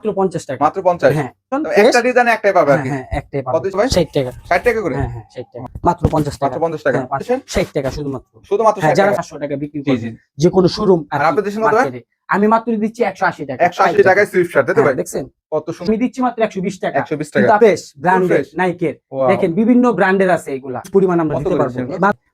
মাত্র পঞ্চাশ টাকা। মাত্র পঞ্চাশ? হ্যাঁ একটা ডিজাইন একটাই পাবে আর হ্যাঁ হ্যাঁ কত ভাই? ষাট টাকা। করে? হ্যাঁ হ্যাঁ ষাট টাকা। মাত্র পঞ্চাশ টাকা। মাত্র পঞ্চাশ টাকা। হ্যাঁ, পাঁচ- ষাট টাকা শুধুমাত্র। শুধুমাত্র হ্যাঁ 60 টাকা। পাঁচশো টাকা বিক্রি জি করে যে কোনো শোরুম আর আপনাদের আমি মাত্র দিচ্ছি একশো আশি টাকা। একশো আশি টাকায় শার্ট হ্যাঁ, ভাই? দেখছেন? কত সুন্দর দিচ্ছি মাত্র একশো বিশ টাকা। একশো বিশ টাকা। বেশ ব্র্যান্ডের নাইকের দেখেন বিভিন্ন ব্র্যান্ডের আছে এগুলা। পরিমাণ আমরা দিতে পারব।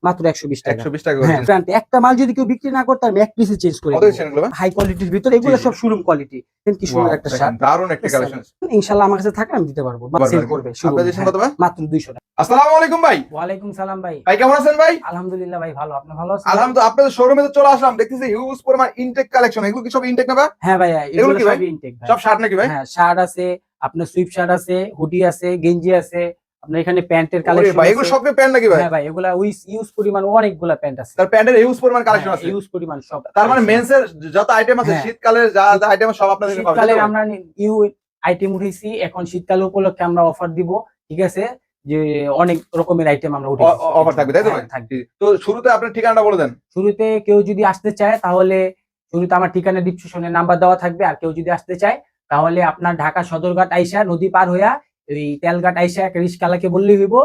মাত্র একশো বিশ টাকা। একশো বিশ টাকা হ্যাঁ করে একটা মাল যদি কেউ বিক্রি না করতে আমি এক পিসে চেঞ্জ করে কত দিচ্ছেন এগুলো? ভাই? হাই কোয়ালিটির ভিতরে এগুলো জি, জি। সব শোরুম কোয়ালিটি কি সুন্দর একটা শার্ট দারুণ একটা কালেকশন ইনশাল্লাহ আমার কাছে থাকলে আমি দিতে পারব। সেল করবে showroom, আপনাদের দেশে হ্যাঁ, কত ভাই? মাত্র দুইশো টাকা। আসসালামু আলাইকুম ভাই। ওয়ালাইকুম সালাম ভাই। ভাই কেমন আছেন ভাই? আলহামদুলিল্লাহ ভাই ভালো। আপনি ভালো আছেন? আলহামদুলিল্লাহ আপনাদের শোরুমে তো চলে আসলাম। দেখতেছি হিউজ পরিমাণ ইনটেক কালেকশন এগুলো কি সব ইনটেক না ভাই? হ্যাঁ ভাই এগুলো এগুলো কি ভাই? ইনটেক সব শার্ট নাকি ভাই? হ্যাঁ শার্ট আছে আপনার সুইপ শার্ট আছে হুডি আছে গেঞ্জি আছে আপনার এখানে প্যান্টের কালেকশন ভাই এগুলো সব প্যান্ট নাকি ভাই? হ্যাঁ ভাই এগুলা উইস ইউজ পরিমাণ অনেকগুলা প্যান্ট আছে। তার প্যান্টের হিউজ পরিমাণ কালেকশন আছে? ইউজ পরিমাণ সব তার মানে মেন্স এর যত আইটেম আছে হ্যাঁ। শীতকালের যা যা আইটেম সব আপনাদের পাবেন, শীতকালে? আমরা ইউ আইটেম উঠেছি এখন শীতকাল উপলক্ষে আমরা অফার দিব ঠিক আছে? যে অনেক রকমের আইটেম আমরা উঠেছি। অ- অ- থাকবে, তাই তো হ্যাঁ, থাকবে। তো শুরুতে আপনার ঠিকানাটা বলে দেন। শুরুতে কেউ যদি আসতে চায় তাহলে শুরুতে আমার ঠিকানা ডিসক্রিপশনে নাম্বার দেওয়া থাকবে আর কেউ যদি আসতে চায় তাহলে আপনার ঢাকা সদরঘাট আইসা নদী পার হইয়া ওই তেলঘাট আইসা একটা রিস্কালাকে বললে হইব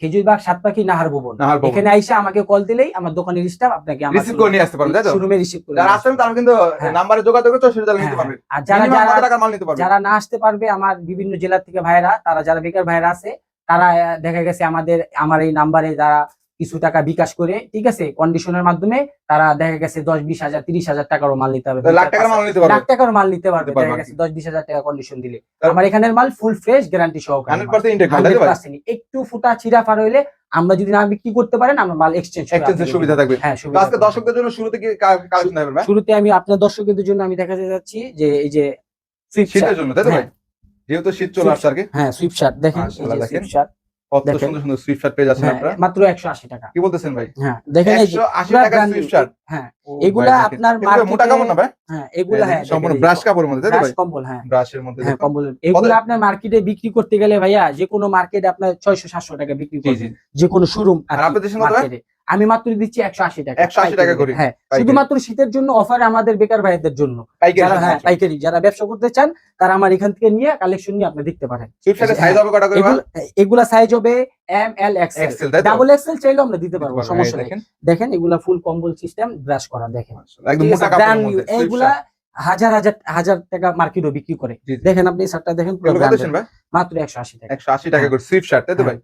খেজুরবাগ নাহার ভবন। নাহার ভবন। এখানে আইসা আমাকে কল দিলেই আমার দোকানের স্টাফ আপনাকে রিসিভ করে নিয়ে আসতে পারবেন তাই তো? শোরুমে রিসিভ করে যারা আসবেন তারা কিন্তু হ্যাঁ। নাম্বারে যোগাযোগ করে চৌষট্টি টাকা নিতে হ্যাঁ, আর যারা যারা মাল নিতে পারবে? যারা না আসতে পারবে আমার বিভিন্ন জেলা থেকে ভাইরা তারা যারা বেকার ভাইরা আছে তারা দেখা গেছে আমাদের আমার এই নাম্বারে যারা কিছু টাকা বিকাশ করে ঠিক আছে? কন্ডিশনের মাধ্যমে তারা দেখা গেছে দশ বিশ হাজার তিরিশ হাজার টাকারও মাল নিতে পারবে। লাখ টাকার মাল নিতে পারবে। লাখ টাকার মাল নিতে পারবে দেখা গেছে দশ বিশ হাজার টাকা কন্ডিশন দিলে। আমার এখানের মাল ফুল ফ্রেশ গ্যারান্টি সহকারে হান্ড্রেড পার্সেন্ট ইনটেক মাল তাই তো ভাই 100% একটু ফুটা চিরা ফার হইলে আমরা যদি না বিক্রি করতে পারেন আমরা মাল এক্সচেঞ্জ এক্সচেঞ্জের সুবিধা থাকবে। হ্যাঁ আজকে দর্শকদের জন্য শুরুতে কি কালেকশন শুরুতে আমি আপনার দর্শকদের জন্য আমি দেখাতে যাচ্ছি যে এই যে সুইফট জন্য তাই তো ভাই? হ্যাঁ। যেহেতু শীত চলে আসছে আর কি। হ্যাঁ সুইফট শার্ট দেখেন। সুইফট শার্ট কত সুন্দর সুন্দর সুইফট শার্ট পেয়ে যাচ্ছেন হ্যাঁ আপনারা? মাত্র টাকা। কি বলতেছেন ভাই? হ্যাঁ দেখেন এই সুইফট শার্ট হ্যাঁ এগুলা আপনার মোটা কাপড় না ভাই? হ্যাঁ এগুলা হ্যাঁ সম্পূর্ণ ব্রাশ কাপড়ের মধ্যে তাই তো ভাই? কম্বল হ্যাঁ। ব্রাশের মধ্যে হ্যাঁ কম্বল। এগুলো আপনার মার্কেটে বিক্রি করতে গেলে ভাইয়া যে কোনো মার্কেটে আপনার ছয়শো সাতশো টাকা বিক্রি করবে। যে কোনো শোরুম আর আপনাদের? মার্কেটে আমি মাত্র দিচ্ছি একশো আশি টাকা। 180 টাকা করে। হ্যাঁ। শুধুমাত্র শীতের জন্য অফার আমাদের বেকার ভাইদের জন্য। পাইকারি যারা হ্যাঁ পাইকারি যারা ব্যবসা করতে চান তারা আমার এখান থেকে নিয়ে কালেকশন নিয়ে আপনি দেখতে পারেন। হ্যাঁ, এগুলো এগুলা সাইজ হবে M L XL double XL চাইলেও আমরা দিতে পারব সমস্যা নেই। দেখেন। দেখেন এগুলা ফুল কম্বল সিস্টেম ব্রাশ করা দেখেন। এইগুলা হাজার হাজার হাজার টাকা মার্কেটও বিক্রি করে। দেখেন আপনি শার্টটা দেখেন এগুলো মাত্র একশো আশি টাকা। 180 টাকা করে সুইফট শার্ট তাই তো ভাই?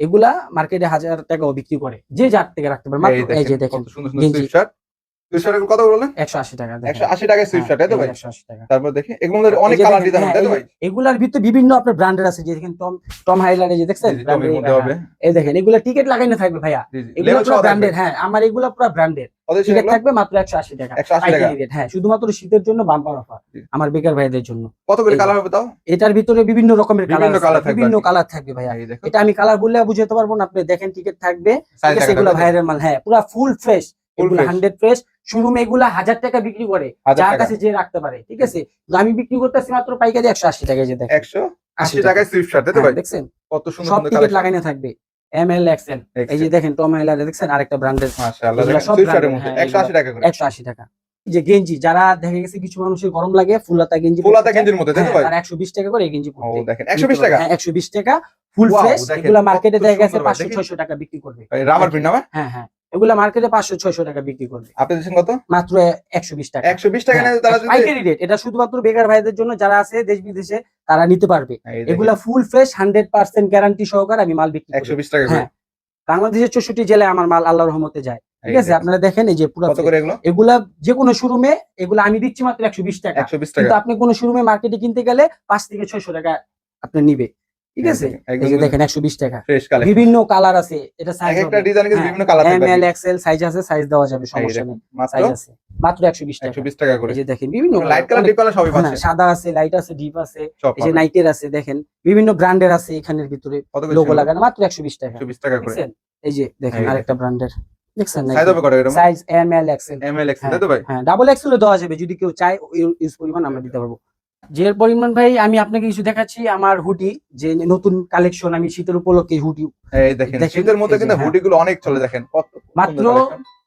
এগুলা মার্কেটে হাজার টাকাও বিক্রি করে। যে যার থেকে রাখতে পারে। মাত্র এই যে দেখেন সুন্দর সুন্দর গেঞ্জি। সুইফট শার্ট সুইফট কত বললেন? একশো আশি টাকা 180 টাকায় সুইফট শার্ট তাই তো হ্যাঁ, ভাই? টাকা। তারপর দেখি এগুলোর মধ্যে অনেক কালার ডিজাইন হ্যাঁ, ভাই? এগুলার ভিতরে বিভিন্ন আপনার ব্র্যান্ডের আছে যে দেখেন টম টম হাইলার যে দেখছেন? এই দেখেন এগুলা টিকিট না থাকবে ভাইয়া। এগুলো পুরো হ্যাঁ আমার এগুলা পুরো ব্র্যান্ডেড কত দিচ্ছেন টিকিট এগুলো থাকবে মাত্র একশো আশি টাকা। 180 টাকা? হ্যাঁ শুধুমাত্র শীতের জন্য বাম্পার অফার আমার বেকার ভাইদের জন্য। কালার হবে তাও? এটার ভিতরে বিভিন্ন রকমের কালার বিভিন্ন। কালার থাকবে ভাইয়া। এটা আমি কালার বললে বুঝাতে পারব না আপনি দেখেন টিকিট থাকবে। মাল হ্যাঁ পুরো ফুল ফ্রেশ এগুলো হান্ড্রেড ফ্রেশ শোরুমে এগুলা হাজার টাকা বিক্রি করে যার কাছে যে রাখতে পারে ঠিক আছে? আমি বিক্রি করতেছি মাত্র পাইকারি একশো আশি টাকায় যে দেখেন। 180 টাকায় সুইফট শার্ট হ্যাঁ, দেখছেন? কত সুন্দর সব টিকিট থাকবে। এম এল এই যে দেখেন টম হাইলার দেখছেন? আরেকটা ব্র্যান্ডের মাশাআল্লাহ হ্যাঁ, 180 টাকা করে। একশো আশি টাকা। যে গেঞ্জি যারা দেখা গেছে কিছু মানুষের গরম লাগে ফুলাতা গেঞ্জি ফুল হাতা পরতে গেঞ্জির মধ্যে তাই তো হ্যাঁ, ভাই? তারা একশো বিশ টাকা করে এই গেঞ্জি ও পরতে দেখেন 120 টাকা? হ্যাঁ একশো বিশ টাকা ফুল ফ্রেশ এগুলা মার্কেটে দেখা গেছে সুন্দর ভাই, পাঁচশো দেখি। ছয়শো টাকা বিক্রি করবে। রাবার প্রিন্ট না হ্যাঁ হ্যাঁ। এগুলা মার্কেটে পাঁচশো ছয়শো টাকা বিক্রি করবে। আপনি দিচ্ছেন কত? মাত্র একশো বিশ টাকা। 120 টাকা হ্যাঁ, তারা পাইকারি রেট এটা শুধুমাত্র বেকার ভাইদের জন্য যারা আছে দেশ বিদেশে তারা নিতে পারবে। এগুলা full fresh hundred percent guarantee সহকারে আমি মাল বিক্রি একশো বিশ টাকা হ্যাঁ। বাংলাদেশের চৌষট্টি জেলায় আমার মাল আল্লাহ রহমতে যায়। ঠিক আছে? আপনারা দেখেন এই যে পুরো এগুলো? যে কোনো শোরুমে এগুলা আমি দিচ্ছি মাত্র একশো বিশ টাকা। 120 কিন্তু টাকা। আপনি কোনো শোরুমে মার্কেটে কিনতে গেলে পাঁচ থেকে ছয়শো টাকা আপনি নিবে। ঠিক আছে? এই যে দেখেন একশো বিশ টাকা। বিভিন্ন কালার আছে এটা সাইজ এক একটা ডিজাইন কিন্তু বিভিন্ন কালার এম থাকবে এল এক্সেল সাইজ আছে সাইজ দেওয়া যাবে সমস্যা নেই। মাত্র সাইজ আছে মাত্র একশো বিশ টাকা। 120 টাকা করে। এই যে দেখেন বিভিন্ন লাইট কালার ডিপ কালার সবই হ্যাঁ, সাদা আছে লাইট আছে ডিপ আছে। এই যে নাইটের আছে দেখেন বিভিন্ন ব্র্যান্ডের আছে এখানের ভিতরে লোগো লাগানো মাত্র একশো বিশ টাকা। 120 টাকা করে। এই যে দেখেন আরেকটা ব্র্যান্ডের দেখছেন size M L XL M L X তাই তো ভাই? হ্যাঁ ডাবল এক্সেল দেওয়া যাবে যদি কেউ চায় ইউজ পরিমাণ আমরা দিতে পারব। যে পরিমাণ ভাই আমি আপনাকে কিছু দেখাচ্ছি আমার হুডি যে নতুন কালেকশন আমি শীতের উপলক্ষে হুডি দেখেন শীতের মধ্যে কিন্তু হ্যাঁ। হুডি গুলো অনেক চলে দেখেন মাত্র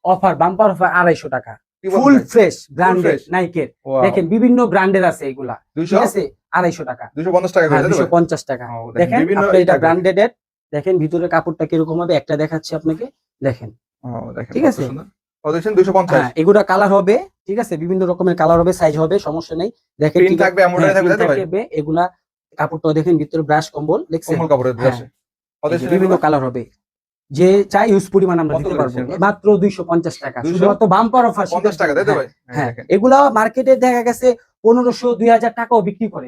অফার বাম্পার অফার আড়াইশো টাকা। ফুল ফ্রেশ ব্র্যান্ডেড নাইকের দেখেন বিভিন্ন ব্র্যান্ডের আছে এগুলা। ঠিক আছে? আড়াইশো টাকা। 250 টাকা করে হ্যাঁ দুশো পঞ্চাশ টাকা। দেখেন এটা- ব্র্যান্ডেড দেখেন ভিতরে কাপড়টা কীরকম হবে একটা দেখাচ্ছি আপনাকে। দেখেন। ঠিক আছে? সুন্দর। কত দিচ্ছেন 250 হ্যাঁ এগুলা কালার হবে ঠিক আছে? বিভিন্ন রকমের কালার হবে সাইজ হবে সমস্যা নেই। দেখেন? থাকবে হ্যাঁ, এগুলা কাপড়টা দেখেন ভিতরে ব্রাশ কম্বল দেখছেন? কোমল কাপড়ের হ্যাঁ। বিভিন্ন? কালার হবে। যে চাই ইউজ পরিমাণ আমরা দিতে পারব। মাত্র দুইশো পঞ্চাশ টাকা। শুধুমাত্র বাম্পার অফার 50 টাকা তাই তো ভাই? হ্যাঁ, এগুলা মার্কেটে দেখা গেছে পনেরোশো দুই হাজার টাকাও বিক্রি করে।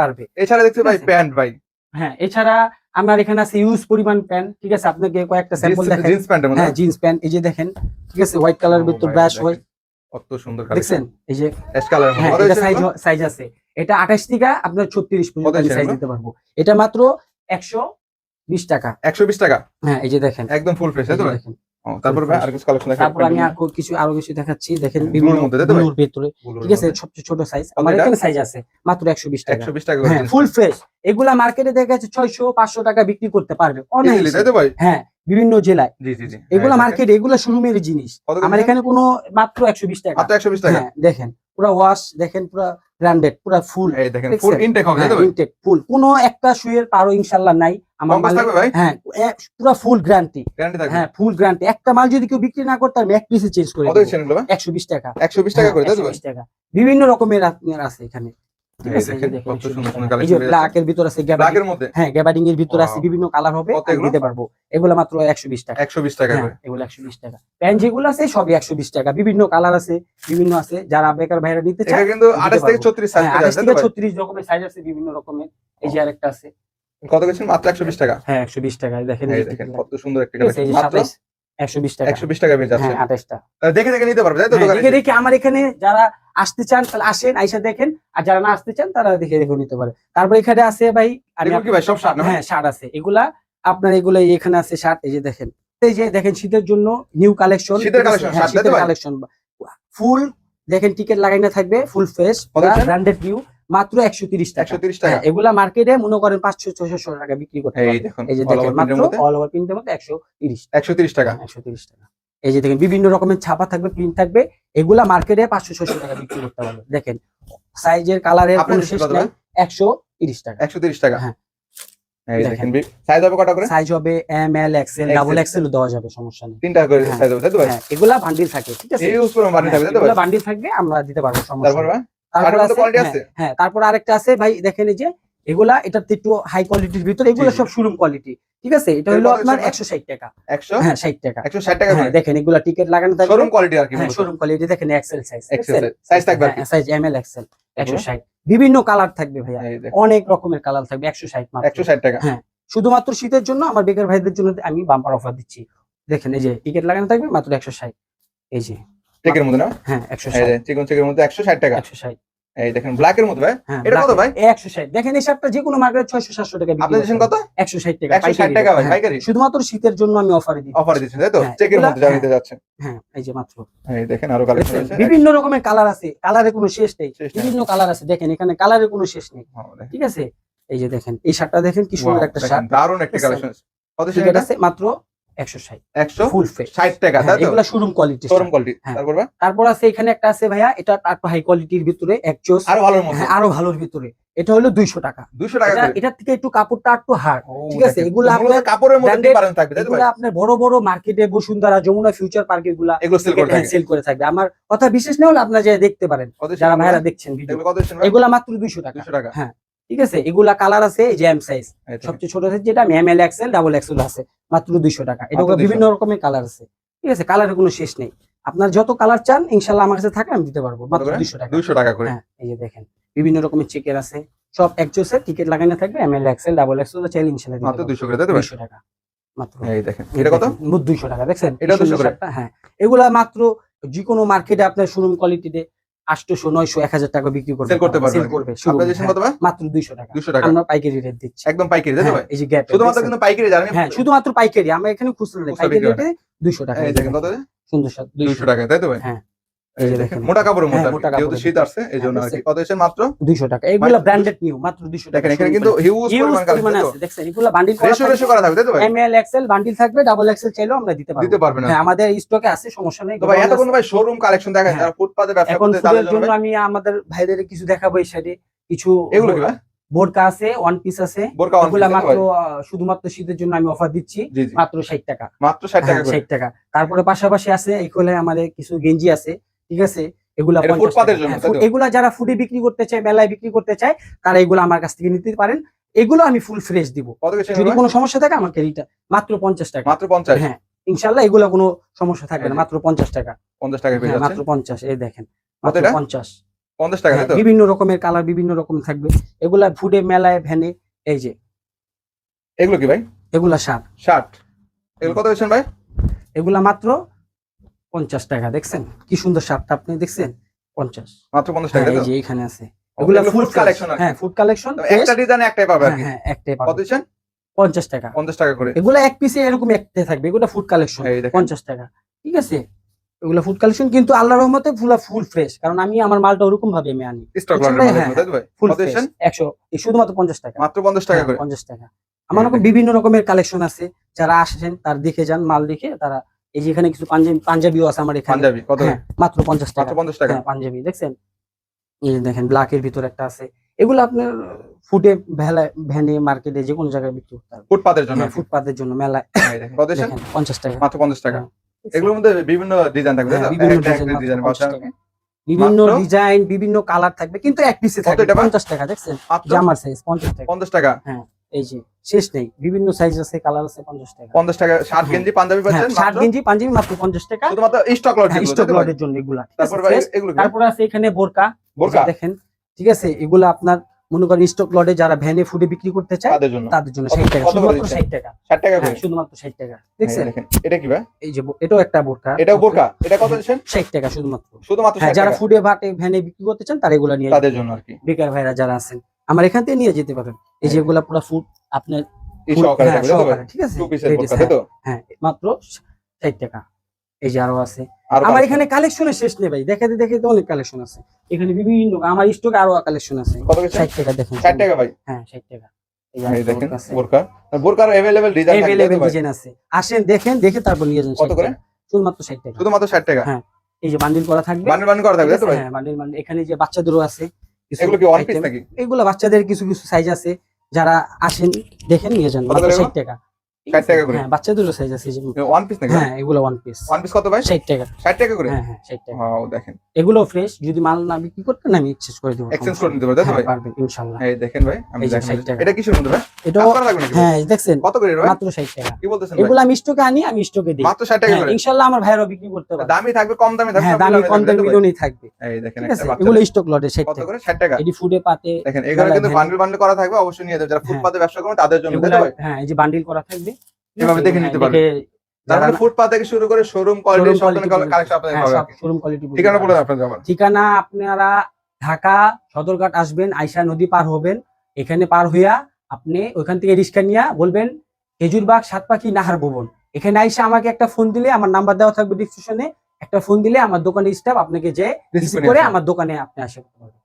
পারবে। এছাড়া ভাই প্যান্ট ভাই। হ্যাঁ এছাড়া আমার এখানে আছে ইউজ পরিমাণ প্যান্ট ঠিক আছে? আপনাকে কয়েকটা স্যাম্পল দেখেন জিন্স প্যান্ট হ্যাঁ জিন্স প্যান্ট এই যে দেখেন ঠিক আছে? হোয়াইট কালার ভিতর ব্রাশ হয় কত সুন্দর দেখছেন? এই যে অ্যাশ কালার হ্যাঁ এটা সাইজ সাইজ আছে। এটা আঠাশ থেকে আপনার ছত্রিশ পর্যন্ত সাইজ দিতে পারব। এটা মাত্র একশো বিশ টাকা। 120 টাকা? হ্যাঁ এই যে দেখেন। একদম ফুল ফ্রেশ তাই তো? দেখেন। ও, তারপর আর কিছু কালেকশন দেখাই। তারপর আমি আর কিছু আরও কিছু দেখাচ্ছি। দেখেন হ্যাঁ, বিভিন্ন ব্লুর মধ্যে, তাই তো ভাই? ব্লুর ভিতরে। ঠিক আছে সবচেয়ে ছোট সাইজ আমার এখানে সাইজ আছে মাত্র একশো বিশ টাকা। 120 টাকা হ্যাঁ ফুল ফ্রেশ এগুলা মার্কেটে দেখা যাচ্ছে ছয়শো পাঁচশো টাকা বিক্রি করতে পারবে। অনেক হ্যাঁ বিভিন্ন জেলায়। জি জি জি। এগুলা হ্যাঁ, মার্কেটে এগুলা শোরুমের জিনিস। আমার এখানে কোনো মাত্র একশো বিশ টাকা। মাত্র 120 টাকা? হ্যাঁ দেখেন পুরো ওয়াশ দেখেন পুরো ব্র্যান্ডেড পুরো ফুল এই দেখেন? ফুল ইনটেক হবে ইনটেক ফুল কোনো একটা শুয়ের পারো ইনশাল্লাহ নাই। আমার হ্যাঁ পুরো ফুল গ্যারান্টি হ্যাঁ ফুল গ্যারান্টি একটা মাল যদি কেউ বিক্রি না করতে আমি এক পিসে চেঞ্জ করে একশো বিশ টাকা। 120 টাকা করে তাই তো ভাই? 120 টাকা। বিভিন্ন রকমের আছে এখানে। ঠিক এই আছে, এই যে দেখেন, দেখেন, কত 120 সুন্দর সুন্দর টাকা। এই collection যে রয়েছে। ব্ল্যাক এর ভিতর আছে হ্যাঁ গ্যাবার্ডিং এর ভিতর আছে বিভিন্ন কালার হবে দিতে পারব। এগুলো মাত্র একশো বিশ টাকা। 120 টাকা হ্যাঁ এগুলো একশো বিশ টাকা। প্যান্ট যেগুলো আছে সবই একশো বিশ টাকা। বিভিন্ন কালার আছে বিভিন্ন আছে যারা বেকার ভাইরা নিতে চায় কিন্তু দিতে 28 থেকে পারব। 36 সাইজ হ্যাঁ পেয়ে আঠাশ থেকে তো ভাই? ছত্রিশ রকমের সাইজ আছে বিভিন্ন রকমের। এই যে আরেকটা আছে। কত দিচ্ছেন মাত্র 120 টাকা? হ্যাঁ একশো বিশ টাকা। দেখেন কত সুন্দর একটা ঠিক আছে, এই যে collection। মাত্র একশো বিশ টাকা। 120 টাকা পেয়ে যাচ্ছে হ্যাঁ আঠাশটা দেখে দেখে নিতে পারবে তাই তো হ্যাঁ, দেখে দেখে আমার এখানে যারা আসতে চান তাহলে আসেন আইসা দেখেন। আর যারা না আসতে চান তারা দেখে দেখে নিতে পারে। তারপর এখানে আছে ভাই ভাই সব শার্ট হ্যাঁ শার্ট আছে। এগুলা আপনার এগুলো এখানে আছে শার্ট এই যে দেখেন। এই যে দেখেন শীতের জন্য নিউ কালেকশন শীতের শীতের কালেকশন ফুল দেখেন টিকিট লাগাই না থাকবে ফুল আছে? ব্র্যান্ডেড নিউ মাত্র একশো তিরিশ টাকা। 130 টাকা। হ্যাঁ, এগুলা মার্কেটে মনে করেন পাঁচশো ছয়শো টাকা বিক্রি করতে এই। যে দেখেন মাত্র অল ওভার প্রিন্টের মধ্যে একশো তিরিশ 130 টাকা। একশো তিরিশ টাকা। এই যে দেখেন বিভিন্ন রকমের ছাপা থাকবে প্রিন্ট থাকবে এগুলা মার্কেটে পাঁচশো ছশো টাকা বিক্রি করতে পারবে দেখেন সাইজের কালারের কোনো দেশে শেষ নাই একশো তিরিশ টাকা। 130 টাকা। হ্যাঁ। সাইজ হবে কটা করে? সাইজ হবে M L XL double XL দেওয়া যাবে সমস্যা নেই। তিনটা করে হ্যাঁ। সাইজ হবে তাই তো হ্যাঁ, এগুলা বান্ডিল থাকে ঠিক আছে? এই ইউজ করে থাকবে তাই তো বান্ডিল থাকবে আমরা দিতে পারব সমস্যা তারপর হ্যাঁ, হ্যাঁ তারপর আরেকটা আছে ভাই দেখেন এই যে এগুলা এটাতে একটু হাই কোয়ালিটির ভিতরে এগুলো। সব শোরুম কোয়ালিটি ঠিক আছে? এটা হলো আপনার একশো ষাট টাকা। 100 হ্যাঁ ষাট টাকা। 160 টাকা হ্যাঁ দেখেন এগুলা টিকিট লাগানো থাকবে। শোরুম কোয়ালিটি আর কি হ্যাঁ। শোরুম কোয়ালিটি দেখেন এক্সেল সাইজ XL সাইজ থাকবে সাইজ এম এল এক্সেল একশো ষাট। বিভিন্ন কালার থাকবে ভাইয়া। অনেক রকমের কালার থাকবে একশো ষাট মাত্র। 160 টাকা। হ্যাঁ। শুধুমাত্র শীতের জন্য আমার বেকার ভাইদের জন্য আমি বাম্পার অফার দিচ্ছি। দেখেন এই যে টিকিট লাগানো থাকবে মাত্র একশো ষাট। এই যে চেকের মধ্যে না হ্যাঁ একশো এই ষাট যে চিকন চেকের মধ্যে 160 টাকা। একশো ষাট। এই দেখেন ব্ল্যাক এর মধ্যে ভাই। হ্যাঁ এটা কত ভাই? একশো ষাট। দেখেন এই শার্টটা যে কোনো মার্কেট ছয়শো সাতশো টাকা আপনি দিচ্ছেন কত? একশো ষাট টাকা 160 টাকা ভাই হ্যাঁ, পাইকারি। শুধুমাত্র শীতের জন্য আমি অফারে দিই অফার দিচ্ছেন তাই তো? হ্যাঁ, চেকের মধ্যে যা নিতে যাচ্ছেন। হ্যাঁ এই যে মাত্র। এই দেখেন আরও কালেকশন আছে বিভিন্ন রকমের কালার আছে। কালারের কোনো শেষ নেই। বিভিন্ন কালার আছে। দেখেন এখানে কালারের কোনো শেষ নেই। হ্যাঁ, ঠিক আছে? এই যে দেখেন এই শার্টটা দেখেন কি সুন্দর একটা শার্ট। দারুণ একটা কালেকশন কত টিকিট আছে মাত্র একশো ষাট। 160 ফুল ফেস টাকা তাই তো? এগুলো শোরুম কোয়ালিটি শোরুম কোয়ালিটি হ্যাঁ। তারপর আছে এখানে একটা আছে ভাইয়া এটা হাই কোয়ালিটির ভিতরে আরও ভালোর হ্যাঁ, আরও ভালোর ভিতরে। এটা হলো দুইশো টাকা। 200 টাকা এটার থেকে একটু কাপড়টা একটু হার্ড ও, ঠিক আছে। এগুলো আপনার কাপড়ের মধ্যে থাকবে এগুলো আপনার বড় বড় মার্কেটে বসুন্ধরা যমুনা ফিউচার পার্ক এগুলা সেল করে থাকবে। আমার কথা বিশেষ না হলে আপনার যে দেখতে পারেন যারা ভাইরা ভাই? দেখছেন ভিডিও এগুলো? এগুলা মাত্র দুইশো টাকা। 200 টাকা। হ্যাঁ। ঠিক আছে? এগুলা কালার আছে এই যে এম সাইজ সবচেয়ে ছোট সাইজ যেটা M L XL double XL আছে মাত্র দুইশো টাকা। এটা বিভিন্ন রকমের কালার আছে। ঠিক আছে? কালারের কোনো শেষ নেই। আপনার যত কালার চান ইনশাল্লাহ আমার কাছে থাকে আমি দিতে পারব মাত্র? দুইশো টাকা। 200 টাকা করে? হ্যাঁ এই যে দেখেন। বিভিন্ন রকমের চেকের আছে। সব একজোসে টিকিট লাগানো থাকবে M L XL double XL চাইলে ইনশাল্লাহ মাত্র। 200 করে 200 টাকা মাত্র। এই দেখেন এটা কত? দুইশো টাকা দেখছেন? এটা কি সুন্দর 200 করে? হ্যাঁ। এগুলা মাত্র যে কোনো মার্কেটে আপনার শোরুম কোয়ালিটিতে আটশোশো নয়শো এক হাজার টাকা বিক্রি করবে। করতে পারবে মাত্র দুইশো টাকা। 200 টাকা। আমরা পাইকারি রেট দিচ্ছি। একদম পাইকারি হ্যাঁ, এই যে গ্যাপ শুধুমাত্র কিন্তু পাইকারি হ্যাঁ শুধুমাত্র পাইকারি। আমরা এখানে খুচরো নেই পাইকারি রেটে দুইশো টাকা সুন্দর 200 টাকা তাই তো ভাই? হ্যাঁ। মোটা হ্যাঁ, আর কি। মোটা যেহেতু শীত আসছে এই জন্য আর কি দেখছেন? কত এসেছেন মাত্র দুইশো টাকা। এগুলো ব্র্যান্ডেড নিউ মাত্র দুইশো টাকা। এখানে কিন্তু হিউজ হিউজ পরিমাণ আছে দেখছেন এগুলো বান্ডিল রেশো রেশো করা থাকবে তাই তো ভাই? এম এল এক্সেল বান্ডিল থাকবে ডাবল এক্সেল চাইলেও আমরা দিতে পারব। দিতে পারবেন হ্যাঁ আমাদের স্টকে আছে সমস্যা নেই। তো ভাই এতক্ষণ ভাই শোরুম কালেকশন দেখেন হ্যাঁ। যারা ফুটপাতে ব্যবসা করতে তাদের জন্য জন্য আমি আমাদের ভাইদের কিছু দেখাবো এই সাইডে কিছু এগুলো কি ভাই? বোরকা আছে ওয়ান পিস আছে। মাত্র শুধুমাত্র শীতের জন্য আমি অফার দিচ্ছি মাত্র ষাট টাকা। মাত্র ষাট টাকা 60 টাকা। তারপরে পাশাপাশি আছে এগুলো আমাদের কিছু গেঞ্জি আছে। ঠিক আছে? এগুলা এটা 50 ফুটপাতের টাকা। জন্য, হ্যাঁ, এগুলা যারা ফুডে বিক্রি করতে চায় মেলায় বিক্রি করতে চায় তারা এগুলো আমার কাছ থেকে নিতে পারেন। এগুলো আমি ফুল ফ্রেশ দিব। যদি কোনো সমস্যা থাকে আমাকে রিটার্ন মাত্র পঞ্চাশ টাকা। মাত্র পঞ্চাশ? হ্যাঁ ইনশাল্লাহ এগুলো কোনো সমস্যা থাকবে না মাত্র পঞ্চাশ টাকা। পঞ্চাশ টাকা হ্যাঁ, মাত্র পঞ্চাশ এই দেখেন মাত্র পঞ্চাশ। পঞ্চাশ টাকা হ্যাঁ, বিভিন্ন রকমের কালার বিভিন্ন রকম থাকবে। এগুলা ফুডে মেলায় ভ্যানে এই যে। এগুলো কি ভাই? এগুলা শার্ট ষাট এগুলো কত ভাই? এগুলা মাত্র পঞ্চাশ টাকা দেখছেন? কি সুন্দর শার্টটা আপনি দেখছেন? পঞ্চাশ। মাত্র পঞ্চাশ হ্যাঁ, টাকা এই যে এখানে আছে। এগুলো ফুড food collection আর কি। হ্যাঁ ফুড কালেকশন একটা ডিজাইন একটাই পাবে আর হ্যাঁ একটাই দিচ্ছেন? পঞ্চাশ টাকা। পঞ্চাশ টাকা করে। এগুলো এক পিসে এরকম একটাই থাকবে। এগুলো ফুড কালেকশন পঞ্চাশ টাকা। ঠিক আছে? এগুলো ফুড কালেকশন কিন্তু আল্লাহ রহমতে ফুল ফুল ফ্রেশ কারণ আমি আমার মালটা ওরকম ভাবে আমি আনি। ফুল ফ্রেশ একশো এই শুধুমাত্র পঞ্চাশ টাকা। মাত্র পঞ্চাশ টাকা হ্যাঁ, করে। পঞ্চাশ টাকা। আমার বিভিন্ন রকমের কালেকশন আছে। যারা আসেন তার দেখে যান মাল দেখে তারা এই যেখানে কিছু পাঞ্জাবি পাঞ্জাবিও আছে আমার এখানে। পাঞ্জাবি কত? হ্যাঁ, মাত্র পঞ্চাশ টাকা। মাত্র পঞ্চাশ টাকা? হ্যাঁ পাঞ্জাবি দেখছেন? এই দেখেন ব্ল্যাকের ভিতর একটা আছে। এগুলো আপনার ফুটে ভেলায় ভ্যানে মার্কেটে যে কোনো জায়গায় বিক্রি করতে হবে ফুটপাতের জন্য? হ্যাঁ, ফুটপাতের জন্য মেলায়। পঞ্চাশ টাকা। মাত্র পঞ্চাশ টাকা। হ্যাঁ। এগুলোর মধ্যে বিভিন্ন ডিজাইন থাকবে হ্যাঁ, বিভিন্ন ডিজাইন 50। বিভিন্ন ডিজাইন বিভিন্ন কালার থাকবে কিন্তু এক পিসে থাকবে? পঞ্চাশ টাকা দেখছেন? জামার সাইজ পঞ্চাশ টাকা। পঞ্চাশ টাকা? এই যে শেষ নেই। বিভিন্ন সাইজ আছে কালার আছে পঞ্চাশ টাকা। পঞ্চাশ টাকা শার্ট হ্যাঁ। গেঞ্জি পাঞ্জাবি হ্যাঁ পাচ্ছেন মাত্র? গেঞ্জি পাঞ্জাবি মাত্র পঞ্চাশ টাকা। শুধুমাত্র স্টক লট হ্যাঁ, স্টক লটের জন্য এগুলা। তারপর আছে এখানে বোরকা। বোরকা? দেখেন ঠিক আছে এগুলো আপনার মনে করেন স্টক লটে যারা ভ্যানে ফুডে বিক্রি করতে চায় তাদের জন্য। তাদের জন্য কত- ষাট টাকা শুধুমাত্র দিচ্ছেন? ষাট টাকা। ষাট টাকা করে? হ্যাঁ শুধুমাত্র ষাট টাকা। এই দেখছেন? এটা কি ভাই? এই যে এটাও একটা বোরকা। এটাও বোরকা? এটা কত দিচ্ছেন? ষাট টাকা শুধুমাত্র। শুধুমাত্র হ্যাঁ 60 যারা ফুডে ভাটে ভ্যানে বিক্রি করতে চান তারা এগুলো নিয়ে তাদের জন্য আর কি। বেকার ভাইরা যারা আছেন। আমার এখান থেকে নিয়ে যেতে পারেন এই হ্যাঁ। যেগুলা পুরো ফুড আপনার হ্যাঁ, ঠিক আছে? হ্যাঁ মাত্র ষাট টাকা। এই যে আরও আছে। আমার এখানে কালেকশনের শেষ নেই ভাই দেখাতে দেখাতে অনেক কালেকশন আছে। এখানে বিভিন্ন আমার স্টকে আরও কালেকশন আছে। ষাট টাকা দেখেন। ষাট টাকা ভাই? হ্যাঁ ষাট টাকা। আসেন দেখেন দেখে তারপর নিয়ে যান কত করে? শুধুমাত্র ষাট টাকা। শুধুমাত্র ষাট টাকা? হ্যাঁ, এই যে বান্ডিল করা থাকবে। বান্ডেল করা থাকবে হ্যাঁ এখানে যে বাচ্চাদেরও আছে এগুলো কি ওয়ান পিস নাকি? এগুলো বাচ্চাদের কিছু কিছু সাইজ আছে যারা আসেন দেখেন নিয়ে যান। টাকা। 60 আছে? টাকা করে? হ্যাঁ বাচ্চাদেরও সাইজ আছে ওয়ান পিস নাকি? হ্যাঁ এগুলো ওয়ান পিস ওয়ান পিস কত ভাই? ষাট টাকা। ষাট টাকা করে? হ্যাঁ হ্যাঁ ষাট টাকা। ওয়াও দেখেন। এগুলো ফ্রেশ যদি মাল না বিক্রি করতেন আমি এক্সচেঞ্জ করে দেবো। এক্সচেঞ্জ করে নিতে পারবে তাই তো হ্যাঁ, ভাই? পারবেন ইনশাল্লাহ। এই দেখেন ভাই আমি দেখেন এটা কিসের মধ্যে ভাই? এটাও করা থাকবে নাকি? হ্যাঁ দেখছেন কত করে ভাই? মাত্র ষাট টাকা। কি বলতেছেন এগুলো আমি স্টকে আনি আমি স্টকে দিই। মাত্র ষাট টাকা হ্যাঁ, করে? ইনশাল্লাহ আমার ভাইয়েরও বিক্রি করতে পারবে দামি থাকবে কম দামি থাকবে হ্যাঁ দামি কম? মিলনই থাকবে। এই দেখেন একটা বাচ্চা। এগুলো স্টক লটে কত করে? ষাট টাকা। এটি ফুডে পাতে দেখেন এখানে কিন্তু বান্ডেল বান্ডেল করা থাকবে অবশ্যই নিয়ে যারা। ফুটপাতে ব্যবসা তাদের জন্য হ্যাঁ এই যে বান্ডিল করা থাকবে এভাবে দেখে নিতে পারবে। দেখে যারা মানে ফুটপাত থেকে শুরু করে শোরুম কোয়ালিটি সব ধরনের কালেকশন আপনাদের হ্যাঁ, ঠিকানা বলে আপনাদের আমার ঠিকানা আপনারা ঢাকা সদরঘাট আসবেন আইসা নদী পার হবেন। এখানে পার হইয়া আপনি ওইখান থেকে রিক্সা নিয়ে বলবেন খেজুরবাগ সাত পাখি নাহার ভবন। এখানে আইসা আমাকে একটা ফোন দিলে আমার নাম্বার দেওয়া থাকবে ডিসক্রিপশনে একটা ফোন দিলে আমার দোকানের স্টাফ আপনাকে যে রিসিভ করে আমার দোকানে আপনি আসে করতে পারবেন।